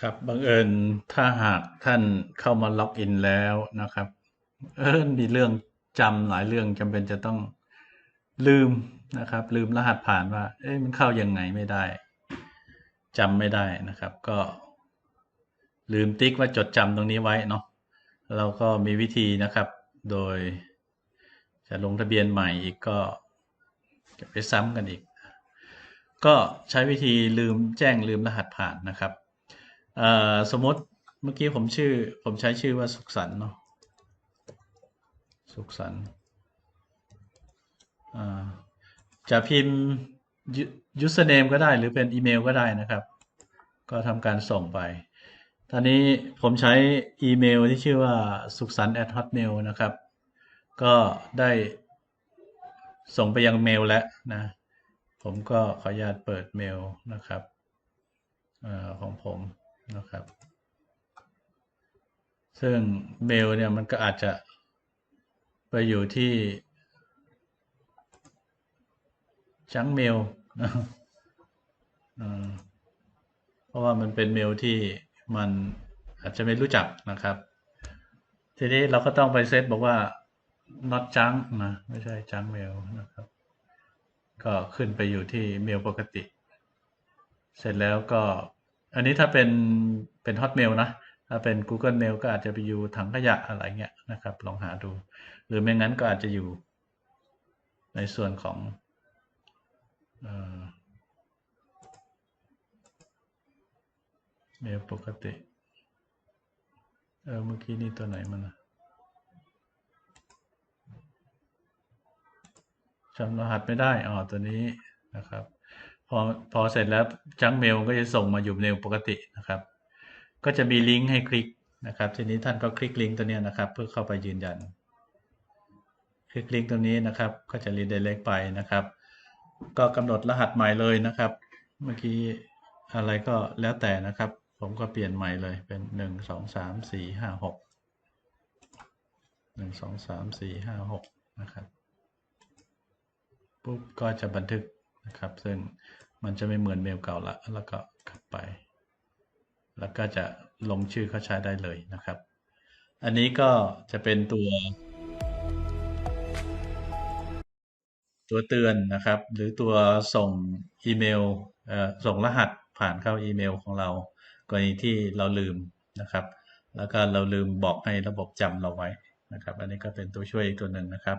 ครับบังเอิญถ้าหากท่านเข้ามาล็อกอินแล้วนะครับ เออมีเรื่องจำหลายเรื่องจำเป็นจะต้องลืมนะครับ ลืมรหัสผ่านว่า เอ้ยมันเข้ายังไงไม่ได้จำไม่ได้นะครับ ก็ลืมติ๊กว่าจดจำตรงนี้ไว้เนาะเราก็มีวิธีนะครับ โดย จะลงทะเบียนใหม่อีกก็จะไปซ้ำกันอีก ก็ใช้วิธีลืมแจ้งลืมรหัสผ่านนะครับ สมมติเมื่อกี้ผมชื่อ ผมใช้ชื่อว่าสุขสันต์เนาะสุขสันต์อ่าจะพิมพ์ username ก็ได้หรือเป็นอีเมลก็ได้นะครับ ก็ทำการส่งไปตอนนี้ผมใช้อีเมลที่ชื่อว่าสุขสันต์ at hotmail นะครับ ก็ได้ส่งไปยังเมลแล้วนะ ผมก็ขออนุญาตเปิดเมลนะครับอของผม นะครับ ซึ่งเมลเนี่ยมันก็อาจจะไปอยู่ที่จังเมลนะเพราะว่ามันเป็นเมลที่มันอาจจะไม่รู้จักนะครับ ทีนี้เราก็ต้องไปเซตบอกว่า not junk นะไม่ใช่ junk mail นะครับ ก็ขึ้นไปอยู่ที่เมลปกติ เสร็จแล้วก็ อันนี้ถ้าเป็นเป็น Hotmail นะ ถ้าเป็น Google Mail ก็อาจจะไปอยู่ถังขยะอะไรเงี้ยนะครับ ลองหาดู หรือไม่งั้นก็อาจจะอยู่ในส่วนของเมลปกติ เออเมื่อกี้นี่ตัวไหนมันนะจำรหัสไม่ได้ อ๋อ ตัวนี้นะครับ พอพอเสร็จแล้วจังเมลก็จะส่งมาอยู่เมลปกตินะครับ ก็จะมีลิงก์ให้คลิกนะครับ ทีนี้ท่านก็คลิกลิงก์ตัวนี้นะครับ เพื่อเข้าไปยืนยัน คลิกลิงก์ตรงนี้นะครับ ก็จะรีเดเล็กไปนะครับ ก็กำหนดรหัสใหม่เลยนะครับ เมื่อกี้อะไรก็แล้วแต่นะครับ ผมก็เปลี่ยนใหม่เลยเป็นหนึ่งสองสามสี่ห้าหกหนึ่งสองสามสี่ห้าหกนะครับปุ๊บก็จะบันทึกนะครับ ซึ่ง มันจะไม่เหมือนเมลเก่าละ แล้วก็กลับไป แล้วก็จะลงชื่อเขาใช้ได้เลยนะครับ อันนี้ก็จะเป็นตัว ตัวเตือนนะครับ หรือตัวส่งอีเมลเอ่อส่งรหัสผ่านเข้าอีเมลของเรา กรณีที่เราลืมนะครับ แล้วก็เราลืมบอกให้ระบบจำเราไว้นะครับ อันนี้ก็เป็นตัวช่วยอีกตัวหนึ่งนะครับ